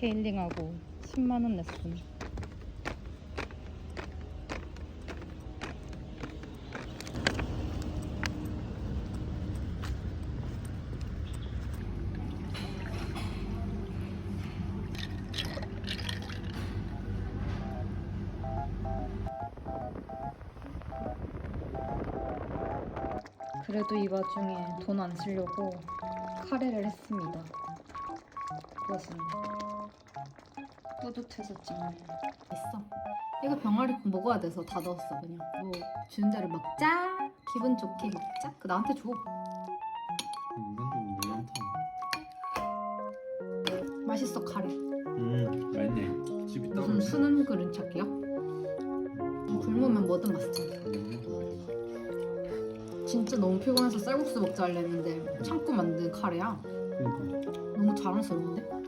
케일링하고 10만 원 냈음. 그래도 이 와중에 돈 안 쓰려고 카레를 했습니다. 그것은 뿌듯해서 찍는 있어. 이거 병아리 국 먹어야 돼서 다 넣었어 그냥. 뭐 주는 대로 먹자. 기분 좋게 먹자. 그 나한테 줘. 이건 좀 너무 맛있어 카레. 음 맛있네 집이 따로 무슨 수능 그릇 찾기야? 굶으면 뭐든 맛있잖아. 진짜 너무 피곤해서 쌀국수 먹자 하려는데 참고 만든 카레야. 그러니까 너무 자랑스러운데?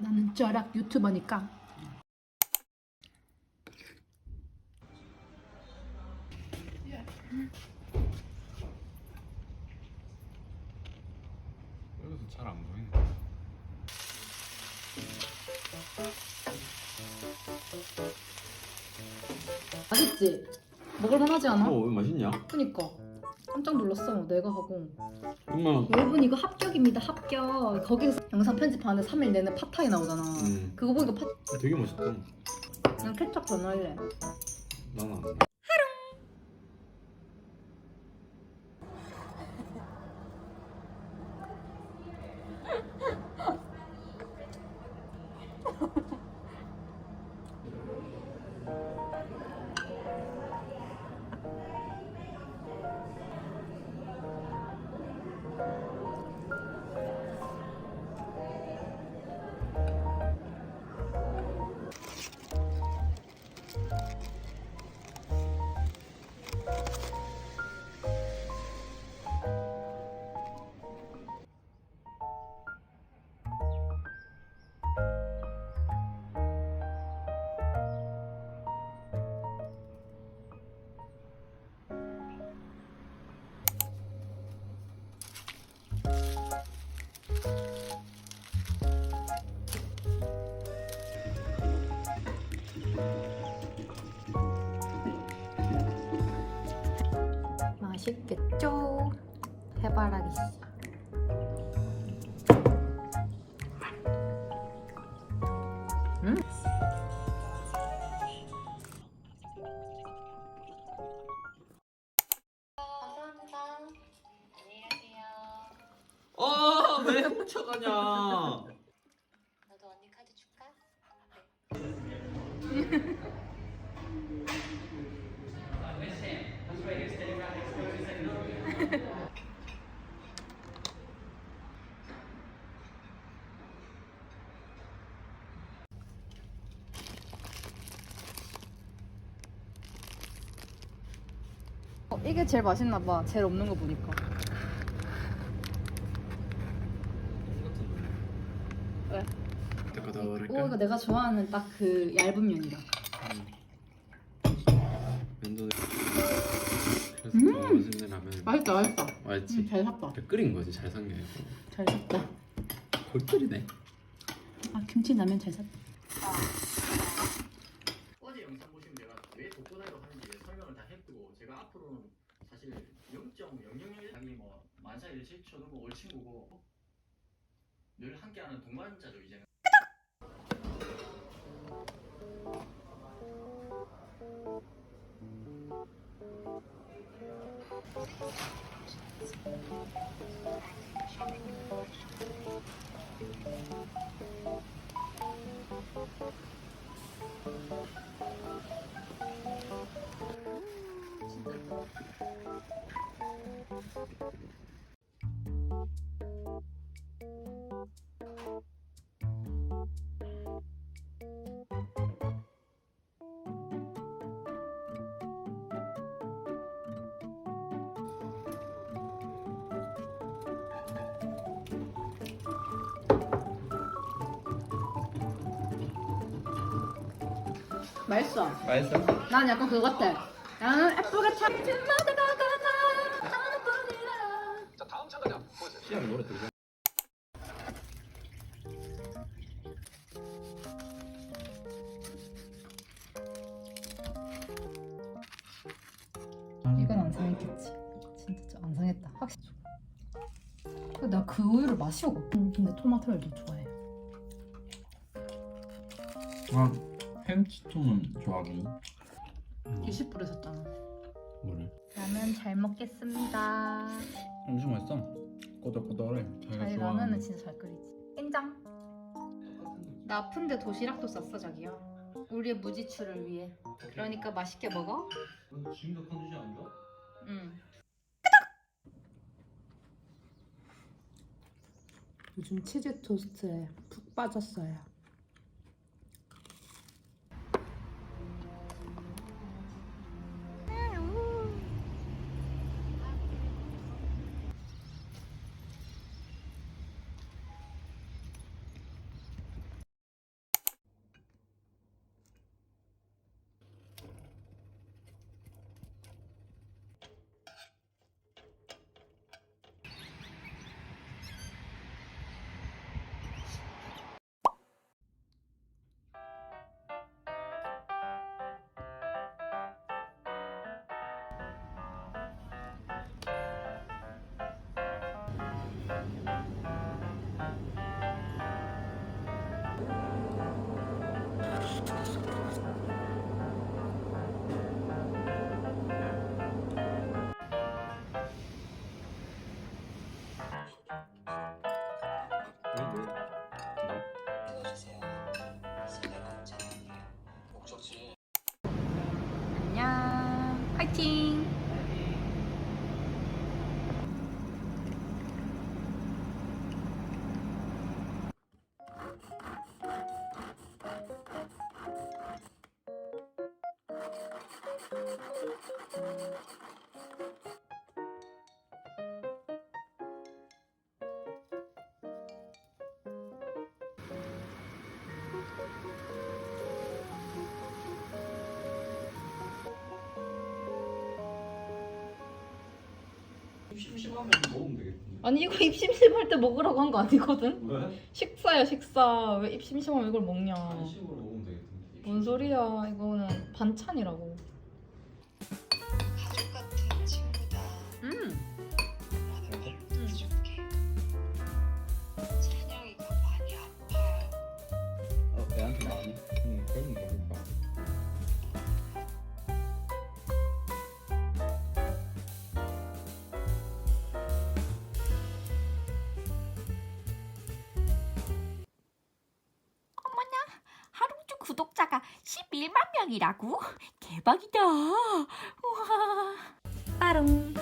나는 쩌락 유튜버니까. 여기서 잘 안 보이네 맛있지? 먹을만하지 않아? 어 맛있냐? 그니까 깜짝 놀랐어. 내가 하고. 엄마 여러분 이거 합격입니다. 합격. 거기서 영상 편집하는데 3일 내내 팟타이 나오잖아. 음. 그거 보니까 팟... 되게 맛있다. 난 케첩 전할래 나는 안 돼. 있겠죠? 해바라기 씨 음? 감사합니다. 안녕히 가세요. 아왜 훔쳐가냐 어, 이게 제일 맛있나 봐. 제일 없는 거 보니까. 왜? 오? 이거 내가 좋아하는 딱 그 얇은 면이다. 면도 그래서 음! 더 맛있는 라면. 맛있다 맛있다. 맛있지? 음, 잘 샀다. 끓인 거지 잘 산게 아니고. 잘 샀다. 걸 끓이네. 아 김치 라면 잘 샀다 어제 영상 보시면 제가 왜 독도다이로 하는지 설명을 다 했고 제가 앞으로는 사실 0.0001 자기 뭐 만사 일치 초등부 올 친구고. 늘 함께하는 동반자죠 이제는 맛있어 맛있어? 난 약간 그거 같아 나는 애플가 참 자 다음 참가자 보여주세요. 시험 노래 들려. 이건 안 상했겠지. 진짜 좀 안 상했다. 확실히. 나 그 우유를 마시고 음, 근데 토마토를 더 좋아해. 아 햄치통은 좋아하긴. 뭐, 20불에 샀잖아. 뭐를? 라면 잘 먹겠습니다. 엄청 맛있어. 꼬들꼬들해. 자기가 자기 좋아하는. 라면은 진짜 잘 끓이지. 땡장. 나 아픈데 도시락도 쌌어 자기야. 우리의 무지출을 위해. 그러니까 맛있게 먹어. 지금도 컨디션 안 좋아? 응. 요즘 치즈 토스트에 푹 빠졌어요. 파이팅. 심심하면 먹으면 되겠던데. 아니 이거 입 심심할 때 먹으라고 한 거 아니거든? 왜? 식사야 식사. 왜 입 심심하면 이걸 먹냐? 간식으로 먹으면 되겠던데. 뭔 소리야? 이거는 반찬이라고. 가족 같은 친구다. 음. 라는 말로 해줄게. 찬영이가 많이 아파요. 어, 많이? 응, 그럼 먹 구독자가 11만 명이라고? 대박이다. 우와. 빠롱.